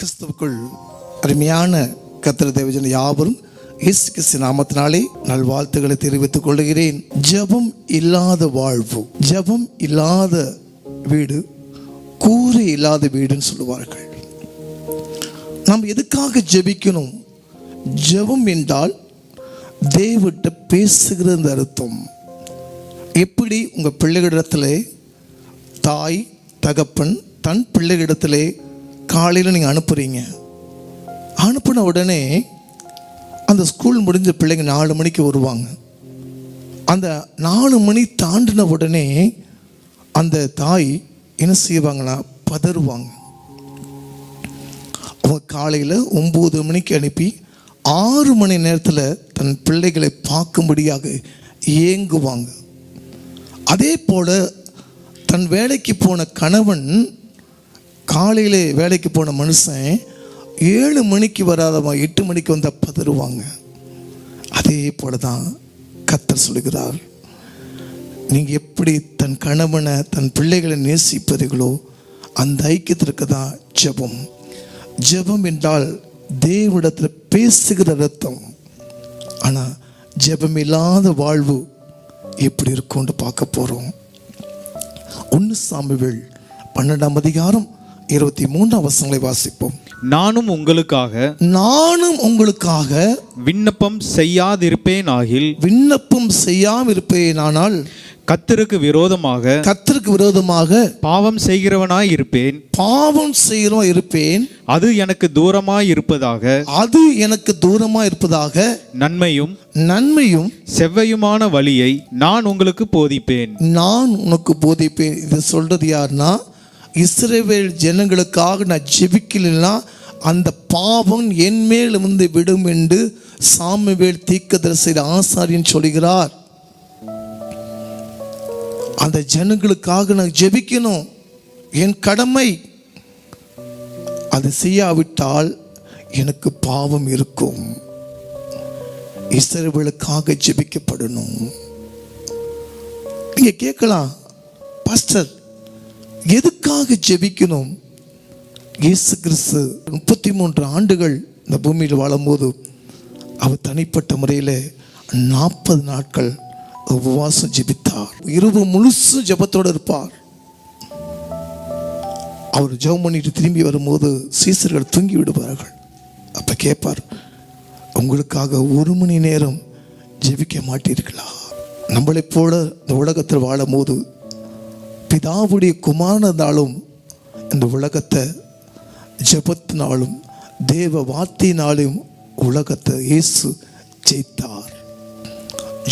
கிறிஸ்துவுக்குள் அருமையான கத்திர தேவஜன யாவரும் இயேசு கிறிஸ்து நாமத்தினாலே நல்வாழ்த்துக்களை தெரிவித்துக் கொள்கிறேன். ஜெபம் இல்லாத வாழ்வு ஜெபம் இல்லாத வீடு கூறு இல்லாத வீடுன்னு சொல்லுவார்கள். நாம் எதுக்காக ஜெபிக்கணும்? ஜெபம் என்றால் தேவட்ட பேசுகிறது அர்த்தம். எப்படி உங்கள் பிள்ளைகளிடத்திலே தாய் தகப்பன் தன் பிள்ளைகளிடத்திலே காலையில் நீங்கள் அனுப்புகிறீங்க அனுப்பின உடனே அந்த ஸ்கூல் முடிஞ்ச பிள்ளைங்க நாலு மணிக்கு வருவாங்க. அந்த நாலு மணி தாண்டின உடனே அந்த தாய் என்ன செய்வாங்களா? பதறுவாங்க. அவங்க காலையில் ஒம்பது மணிக்கு அனுப்பி ஆறு மணி நேரத்தில் தன் பிள்ளைகளை பார்க்கும்படியாக ஏங்குவாங்க. அதே போல் தன் வேலைக்கு போன கணவன் காலையிலே வேலைக்கு போன மனுஷன் ஏழு மணிக்கு வராதவன் எட்டு மணிக்கு வந்தால் பதறுவாங்க. அதே போல தான் கத்தர் சொல்லுகிறார். நீங்கள் எப்படி தன் கணவனை தன் பிள்ளைகளை நேசிப்பீர்களோ அந்த ஐக்கியத்திற்கு தான் ஜெபம். ஜெபம் என்றால் தேவடத்தில் பேசுகிற ரத்தம். ஆனால் ஜெபம் இல்லாத வாழ்வு எப்படி இருக்கும்னு பார்க்க போகிறோம் ஒன்று சாமிவேல் பன்னெண்டாம் அதிகாரம் இருபத்தி மூன்றாம் வசனங்களை வாசிப்போம். நானும் உங்களுக்காக நானும் உங்களுக்காக விண்ணப்பம் செய்யாதிருப்பேன் ஆகில் விண்ணப்பம் செய்யாமல் இருப்பேனானால் கத்தருக்கு விரோதமாக கர்த்தருக்கு விரோதமாக பாவம் செய்கிறவனாய் இருப்பேன். பாவம் செய்கிறோம் இருப்பேன். அது எனக்கு தூரமாய் இருப்பதாக அது எனக்கு தூரமா இருப்பதாக நன்மையும் நன்மையும் செவ்வையுமான வழியை நான் உங்களுக்கு போதிப்பேன். நான் உனக்கு போதிப்பேன். இது சொல்றது யாருன்னா இஸ்ரேவேல் ஜனங்களுக்காக நான் ஜெபிக்கலைன்னா அந்த பாவம் என் மேல் வந்து விடும் என்று சாமிவேல் தீக்கதரிசியில் ஆசாரியன் சொல்கிறார். அந்த ஜனங்களுக்காக நான் ஜெபிக்கணும். என் கடமை. அது செய்யாவிட்டால் எனக்கு பாவம் இருக்கும். இஸ்ரவேலுக்காக ஜெபிக்கப்படணும். நீங்க கேட்கலாம் பாஸ்டர் எதுக்காக ஜெபிக்கணும்? இயேசு கிறிஸ்து முப்பத்தி மூன்று ஆண்டுகள் இந்த பூமியில் வாழும்போது அவர் தனிப்பட்ட முறையில் நாற்பது நாட்கள் உபவாசம் ஜெபித்தார். இரவு முழுசும் ஜெபத்தோடு இருப்பார். அவர் ஜெபம் பண்ணிட்டு திரும்பி வரும்போது சீசர்கள் தூங்கி விடுவார்கள். அப்போ கேட்பார் உங்களுக்காக ஒரு மணி நேரம் ஜெபிக்க மாட்டீர்களா? நம்மளைப் போல இந்த உலகத்தில் வாழும்போது பிதாவுடைய குமாரனாலும் இந்த உலகத்தை ஜெபத்தினாலும் தேவ வார்த்தையினாலும் உலகத்தை இயேசு ஜெயித்தார்.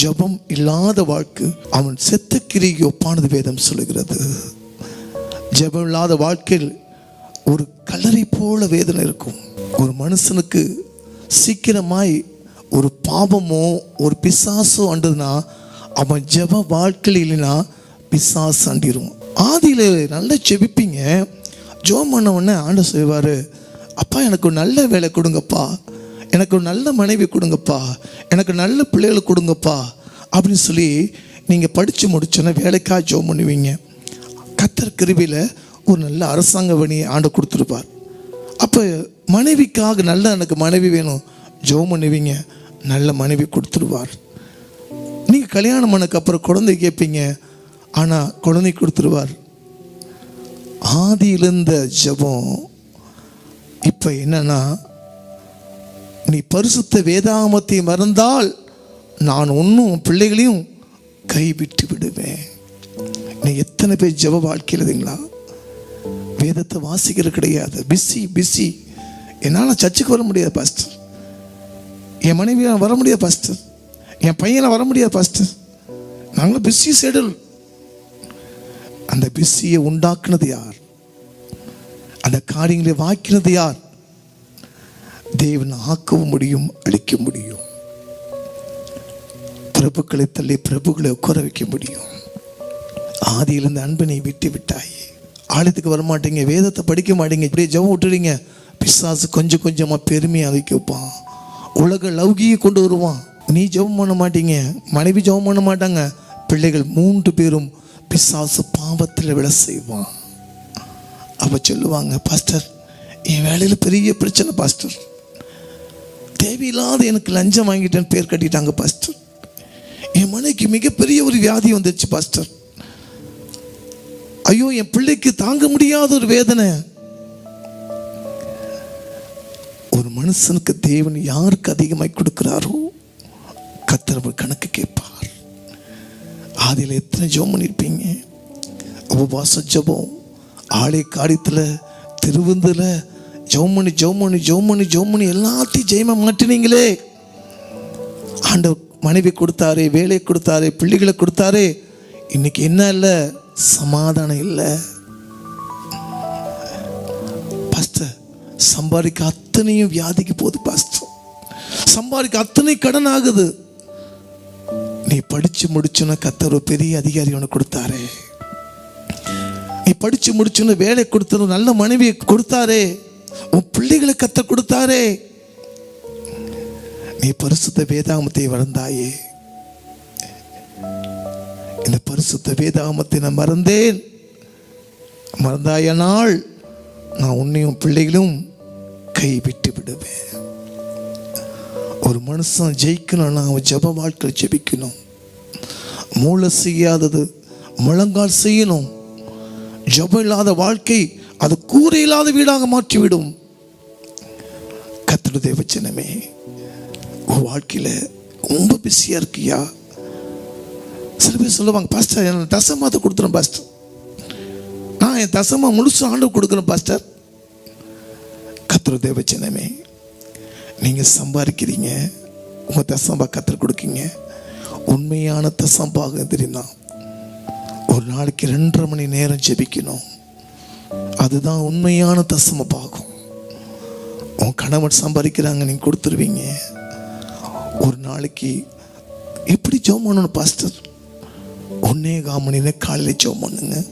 ஜெபம் இல்லாத வாழ்க்கை அவன் செத்த கிரிக்கு ஒப்பானது வேதம் சொல்லுகிறது. ஜெபம் இல்லாத வாழ்க்கையில் ஒரு கல்லறை போல வேதனை இருக்கும். ஒரு மனுஷனுக்கு சீக்கிரமாய் ஒரு பாவமோ ஒரு பிசாசோ அண்டதுன்னா அவன் ஜெப வாழ்க்கையில் இல்லைன்னா பிசாஸ் அண்டிரும். ஆதியில் நல்லா செபிப்பீங்க. ஜோம் பண்ண உடனே ஆண்டு செய்வார் அப்பா எனக்கு ஒரு நல்ல வேலை கொடுங்கப்பா. எனக்கு ஒரு நல்ல மனைவி கொடுங்கப்பா. எனக்கு நல்ல பிள்ளைகளை கொடுங்கப்பா. அப்படின்னு சொல்லி நீங்கள் படித்து முடிச்சோன்னே வேலைக்காக ஜோம் பண்ணுவீங்க. கத்தர் கருவியில் ஒரு நல்ல அரசாங்க பணியை ஆண்டு கொடுத்துருப்பார். அப்போ மனைவிக்காக நல்ல எனக்கு மனைவி வேணும். ஜோம் பண்ணுவீங்க. நல்ல மனைவி கொடுத்துருவார். நீங்கள் கல்யாணம் பண்ணக்கு அப்புறம் குழந்தை கேட்பீங்க. ஆனால் குழந்தை கொடுத்துருவார். ஆதியிலிருந்த ஜெபம் இப்போ என்னன்னா நீ பரிசுத்த வேதாமத்தை மறந்தால் நான் ஒன்றும் பிள்ளைகளையும் கைவிட்டு விடுவேன். நீ எத்தனை பேர் ஜெப வாழ்க்கை எழுதுங்களா வேதத்தை வாசிக்கிறது கிடையாது. Busy busy. என்னால் சர்ச்சுக்கு வர முடியாது பாஸ்டர். என் மனைவியால் வர முடியாது பாஸ்டர். என் பையனை வர முடியாது பாஸ்டர். நாங்களும் பிஸி ஷெடியூல். அந்த பிஸியை உண்டாக்குனது யார்? அந்த காரியங்களை வாக்கினது யார்? தேவன் ஆக்கவும் முடியும் அழிக்க முடியும். பிரபுக்களை தள்ளி பிரபுக்களை உட்கார வைக்க முடியும். ஆதியிலிருந்து அன்பனை விட்டு விட்டாயே. ஆலயத்துக்கு வரமாட்டீங்க வேதத்தை படிக்க மாட்டீங்க இப்படியே ஜெபம் விட்டுறீங்க. பிசாசு கொஞ்சம் கொஞ்சமாக பெருமையாக வைக்க வைப்பான். உலக லௌகியை கொண்டு வருவான். நீ ஜெபம் பண்ண மாட்டீங்க மனைவி ஜெபம் பண்ண மாட்டாங்க. பிள்ளைகள் மூன்று பேரும் பிசாசு பாவத்தில் விழ செய்வான். அப்போ சொல்லுவாங்க பாஸ்டர் என் வேலையில் பெரிய பிரச்சனை பாஸ்டர். தேவையில்லாத எனக்கு லஞ்சம் வாங்கிட்டேன்னு பேர் கட்டிட்டாங்க பாஸ்டர். என் மனைக்கு மிகப்பெரிய ஒரு வியாதி வந்துடுச்சு பாஸ்டர். ஐயோ என் பிள்ளைக்கு தாங்க முடியாத ஒரு வேதனை. ஒரு மனுஷனுக்கு தேவன் யாருக்கு அதிகமாக கொடுக்குறாரோ கத்தர் கணக்கு கேட்பார். ஆதியில் எத்தனை ஜெபம் பண்ணியிருப்பீங்க உபவாச ஜபம் ஆலய காரியத்தில் திருவந்தில் ஜெபம் பண்ணி ஜெபம் பண்ணி பண்ணி எல்லாத்தையும் ஜெயமாக மாட்டினீங்களே ஆண்டவர் மனைவி கொடுத்தாரே வேலை கொடுத்தாரே பிள்ளைகளை கொடுத்தாரே. இன்னைக்கு என்ன இல்லை? சமாதானம் இல்லை. பாஸ்டர் சம்பாதிக்க அத்தனையும் வியாதிக்கு போகுது பாஸ்டர் சம்பாதிக்க அத்தனை கடன் ஆகுது. நீ படிச்சு முடிச்சுன்னு கத்தர் ஒரு பெரிய அதிகாரி உனக்கு கொடுத்தாரே. நீ படிச்சு முடிச்சுன்னு வேலை கொடுத்தணும் நல்ல மனைவியை கொடுத்தாரே. உன் பிள்ளைகளை கத்த கொடுத்தாரே. நீ பரிசுத்த வேதாமத்தை வளர்ந்தாயே. இந்த பரிசுத்த வேதாமத்தை நான் மறந்தேன். மறந்தாய நாள் நான் உன்னையும் பிள்ளைகளும் கைவிட்டு விடுவேன். ஒரு மனுஷன் ஜெயிக்கணும்னா அவன் ஜெப வாழ்க்கை ஜெபிக்கணும். மூளை செய்யாதது முழங்கால் செய்யணும். ஜபம் இல்லாத வாழ்க்கை அது கூரை இல்லாத வீடாக மாற்றிவிடும். கத்திர தேவச்சனமே உன் வாழ்க்கையில் ரொம்ப பிஸியாக இருக்கியா? சில பேர் சொல்லுவாங்க பாஸ்டர் என் தசமாத கொடுத்துரும் பாஸ்டர் நான் என் தசமா முழுசு ஆண்டு கொடுக்குறேன் பாஸ்டர் கத்திர தேவச்சனமே நீங்கள் சம்பாதிக்கிறீங்க உங்கள் தசம்பா கத்திர கொடுக்கீங்க. உண்மையான தசம்பாக தெரியுமா? ஒரு நாளைக்கு ரெண்டரை மணி நேரம் ஜெபிக்கணும். அதுதான் உண்மையான தசம பாகம் உன் கணவன் சம்பாதிக்கிறாங்க நீங்கள் கொடுத்துருவீங்க. ஒரு நாளைக்கு எப்படி ஜெபம் பண்ணணும் பாஸ்டர்? ஒன்னே காமணின்னு காலையில் ஜெபம் பண்ணுங்க.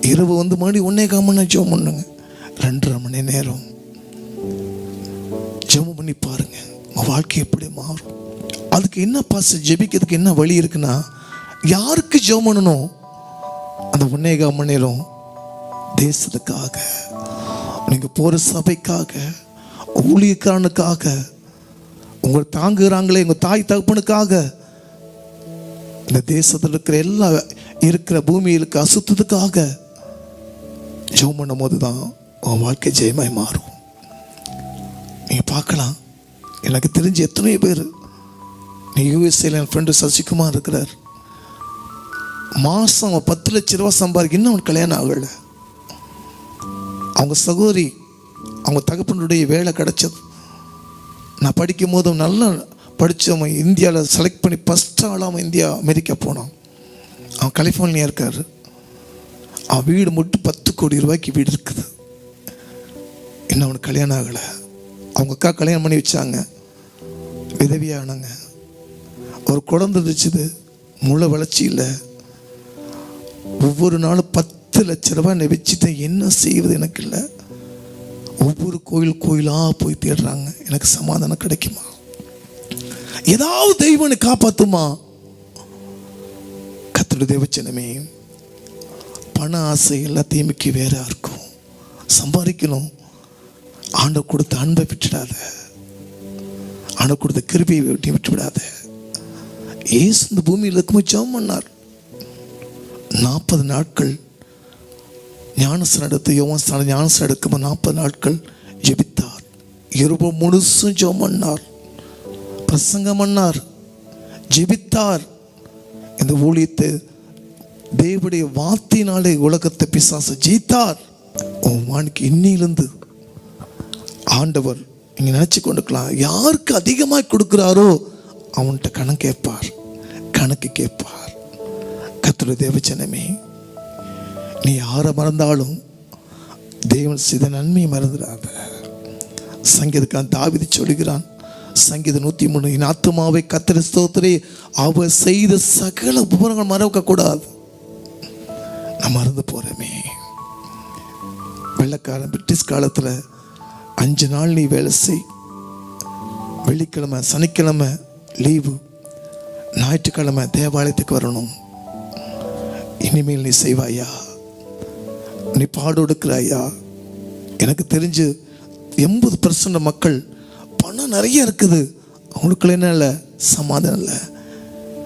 இரவு வந்து மணி ஒன்னே கால் ஜோம் ஜெபம் பண்ணுங்க. ரெண்டரை மணி நேரம் ஜெபம் பண்ணி பாருங்க. உங்கள் வாழ்க்கை எப்படி மாறும்? அதுக்கு என்ன பாஸ்டர் ஜெபிக்கிறதுக்கு என்ன வழி இருக்குன்னா யாருக்கு ஜெபம் பண்ணணும்? அந்த ஒன்னேகா மணி நேரம் தேசத்துக்காக நீங்க போற சபைக்காக ஊழியக்காரனுக்காக உங்களை தாங்குகிறாங்களே உங்கள் தாய் தகப்பனுக்காக இந்த தேசத்தில் இருக்கிற எல்லா இருக்கிற பூமியிலுக்கு இருக்க அசுத்தத்துக்காக ஜெபம் பண்ணும் போது தான் உன் வாழ்க்கை ஜெயமாய் மாறும். நீங்கள் பார்க்கலாம். எனக்கு தெரிஞ்ச எத்தனையோ பேர் யூஎஸ்ஏல என் ஃப்ரெண்டு சசிகுமார் இருக்கிறார். மாதம் அவன் பத்து லட்ச ரூபா சம்பாதிக்க இன்னும் அவனுக்கு கல்யாணம் ஆகலை. அவங்க சகோதரி அவங்க தகப்பனுடைய வேலை கிடச்சது. நான் படிக்கும் போது நல்லா படித்தவன் இந்தியாவில் செலக்ட் பண்ணி ஃபஸ்ட் ஆளாக அவன் இந்தியா அமெரிக்கா போனான். அவன் கலிஃபோர்னியா இருக்கார். அவன் வீடு மட்டும் பத்து கோடி ரூபாய்க்கு வீடு இருக்குது. இன்னும் அவனுக்கு கல்யாணம் ஆகலை. அவங்க அக்கா கல்யாணம் பண்ணி வச்சாங்க. விதவியானாங்க. ஒரு குழந்தை இருந்துச்சுது முளை வளர்ச்சி இல்லை. ஒவ்வொரு நாளும் பத்து லட்ச ரூபாய் நான் என்ன செய்வது எனக்கு இல்லை. ஒவ்வொரு கோயில் கோயிலாக போய் தேடுறாங்க. எனக்கு சமாதானம் கிடைக்குமா? ஏதாவது தெய்வனை காப்பாற்றுமா கத்தோட தேவச்சனமே பண ஆசை எல்லாத்தையும் மிக்க வேற இருக்கும். சம்பாதிக்கணும். ஆண்டை கொடுத்த அன்பை விட்டுடாத. ஆண்டை கொடுத்த கிருபியை விட்டு விட்டு விடாத. ஏசு இந்த பூமியில் இருக்கும்போது ஜெபம் பண்ணார். நாற்பது நாட்கள் ஞானசன் எடுத்து யோவான் ஞானசன் எடுக்கும்போது நாற்பது நாட்கள் ஜெபித்தார். இரவு முழுசும் ஜெபம் பண்ணார். பிரசங்கம் பண்ணார். ஜெபித்தார். இந்த ஊழியத்தை தேவடைய வார்த்தையினாலே உலகத்தை பிசாச ஜெயித்தார். உன் வாணிக்கு இன்னிலிருந்து ஆண்டவர் நீங்கள் நினச்சி கொண்டுக்கலாம். யாருக்கு அதிகமாக கொடுக்குறாரோ அவன்கிட்ட கணக்கு கேட்பார். கணக்கு கேட்பார். கத்திர தேவச்சனமே நீ யாரை மறந்தாலும் தேவன் செய்த நன்மையை மறந்துடாத. சங்கீதக்கான் தாவிதி சொல்கிறான் சங்கீத நூற்றி மூணு என் ஆத்மாவை கத்திர ஸ்தோத்திரே அவர் செய்த சகல உபரங்கள் மறக்க கூடாது நான் மறந்து போகிறோமே வெள்ளக்காரன் பிரிட்டிஷ் காலத்தில் அஞ்சு நாள் நீ வேலை செய். வெள்ளிக்கிழமை சனிக்கிழமை லீவு. ஞாயிற்றுக்கிழமை தேவாலயத்துக்கு வரணும். இனிமேல் நீ செய்வாயா? நீ பாடு எடுக்கிறாயா? எனக்கு தெரிஞ்சு எண்பது பர்சன்ட் மக்கள் பணம் நிறைய இருக்குது. அவங்களுக்குள்ள என்ன இல்லை? சமாதானம் இல்லை.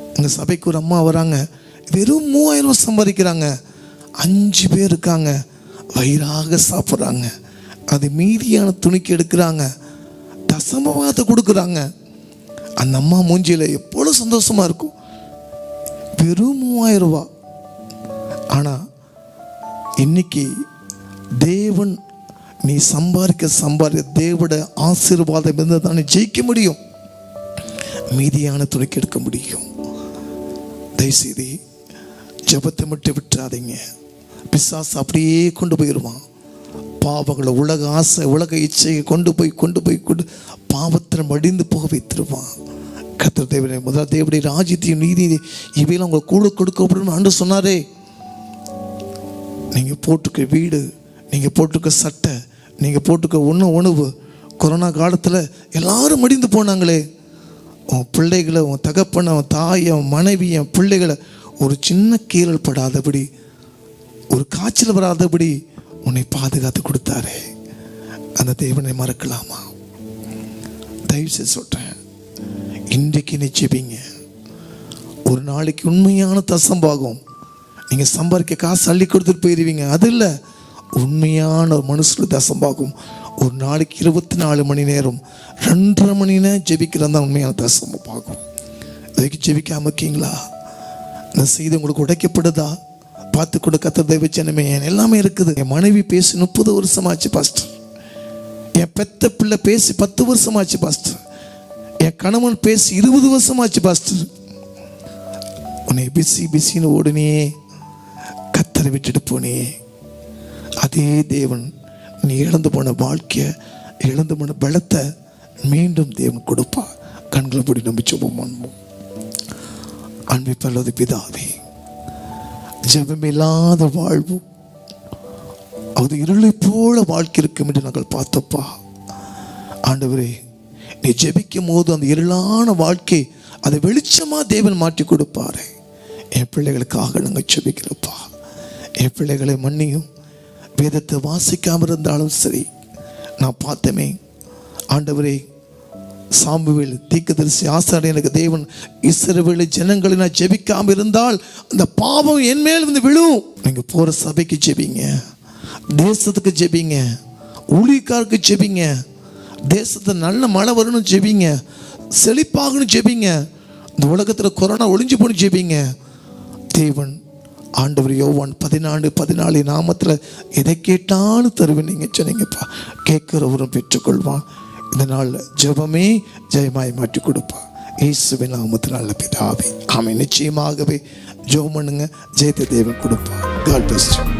எங்கள் சபைக்கு ஒரு அம்மா வராங்க. வெறும் மூவாயிரம் ரூபா சம்பாதிக்கிறாங்க. அஞ்சு பேர் இருக்காங்க. வயிறாக சாப்பிட்றாங்க. அது மீதியான துணிக்கு எடுக்கிறாங்க. தசமவாதத்தை கொடுக்குறாங்க. அந்த அம்மா மூஞ்சியில் எப்போ சந்தோஷமாக இருக்கும். வெறும் மூவாயிரம் ரூபா. ஆனால் இன்னைக்கு தேவன் நீ சம்பாதிக்க சம்பாதிக்க தேவோட ஆசீர்வாதம் இருந்தால் தான் நீ ஜெயிக்க முடியும். மீதியான துணைக்கு எடுக்க முடியும். தயவுசெய்து ஜெபத்தை மட்டும் விட்டுறாதீங்க. பிசாசு அப்படியே கொண்டு போயிடுவான் பாவங்களை உலக ஆசை உலக இச்சையை கொண்டு போய் கொண்டு போய் கொண்டு பாவத்தில் மடிந்து போக வைத்திருவான். கத்தர் தேவனே முதல் தேவடைய ராஜ்யத்தையும் நீதி இவையெல்லாம் அவங்க கூட கொடுக்கப்படும் ஆண்டு சொன்னாரே. நீங்கள் போட்டுக்க வீடு நீங்கள் போட்டுக்க சட்டை நீங்கள் போட்டுக்க ஒன்று உணவு கொரோனா காலத்தில் எல்லாரும் மடிந்து போனாங்களே. உன் பிள்ளைகளை உன் தகப்பனை உன் தாயை மனைவி என் பிள்ளைகளை ஒரு சின்ன கீழல் படாதபடி ஒரு காய்ச்சல் வராதபடி உன்னை பாதுகாத்து கொடுத்தாரே. அந்த தேவனை மறக்கலாமா? தயவு செய்து சொல்கிறேன் இன்றைக்கு நீ ஜெபிங்க ஒரு நாளைக்கு உண்மையான தசம்பாகும். நீங்கள் சம்பாதிக்க காசு அள்ளி கொடுத்துட்டு போயிடுவீங்க அது இல்லை. உண்மையான ஒரு மனுஷனுக்கு தசம்பாகும். ஒரு நாளைக்கு இருபத்தி நாலு மணி நேரம் ரெண்டரை மணி நேரம் ஜெபிக்கிறது தான் உண்மையான தசம்பாகும். இதுக்கு ஜெபிக்காம இருக்கீங்களா? இந்த செய்தி உங்களுக்கு உடைக்கப்படுதா? பார்த்து கூட கத்த தெய்வ ஜனமே எல்லாமே இருக்குது. என் மனைவி பேசி முப்பது வருஷமாச்சு பாஸ்டர். என் பெத்த பிள்ளை பேசி பத்து வருஷமாச்சு பாஸ்டர். என் கணவன் பேசி இருபது வருஷமாச்சு பாஸ்டர் உன்னை பிஸி பிஸின்னு ஓடுனியே கத்தரை விட்டுட்டு போனியே அதே தேவன் நீ இழந்து போன வாழ்க்கையை இழந்து போன பலத்தை மீண்டும் தேவன் கொடுப்பா. கண்களை படி நம்பி சுபம் அன்பை பல்லது பிதாவே ஜெபமில்லாத வாழ்வு. அது இருளை போல வாழ்க்கை இருக்கும் என்று நாங்கள் பார்த்தப்பா. ஆண்டவரே நீ ஜெபிக்கும் போது அந்த இருளான வாழ்க்கை அதை வெளிச்சமாக தேவன் மாற்றி கொடுப்பாரு. என் பிள்ளைகளுக்காக நாங்கள் ஜெபிக்கிறப்பா என் பிள்ளைகளை மன்னியும். வேதத்தை வாசிக்காமல் இருந்தாலும் சரி நான் பார்த்தமே. ஆண்டவரே சாம்புவேல் தீக்கதரிசி ஆசாரி எனக்கு தேவன் இஸ்ரவேல ஜனங்களை நான் ஜெபிக்காமல் இருந்தால் அந்த பாவம் என் மேல் வந்து விழும். நீங்கள் போகிற சபைக்கு ஜெபிங்க. தேசத்துக்கு ஜெபிங்க. ஊழியக்காருக்கு ஜெபிங்க. தேசத்தில் நல்ல மழை வரணும் ஜெபிங்க. செழிப்பாகணும் ஜெபிங்க. இந்த உலகத்தில் கொரோனா ஒளிஞ்சு போகணும் ஜெபிங்க. தேவன் ஆண்டவர் யோவான் பதினாலு பதினாலு நாமத்தில் எதை கேட்டாலும் தருவேன் நீங்கள் சொன்னீங்கப்பா கேட்குறவரும் பெற்றுக்கொள்வான். இந்த நாளில் ஜெபமே ஜெயமாய் மாற்றி கொடுப்பான் இயேசுவின் நாமத்தில் நல்ல பிதாவே. ஆமை நிச்சயமாகவே ஜெபம் பண்ணுங்க. ஜெயத்தை தேவன் கொடுப்பான் காட் பெஸ்ட்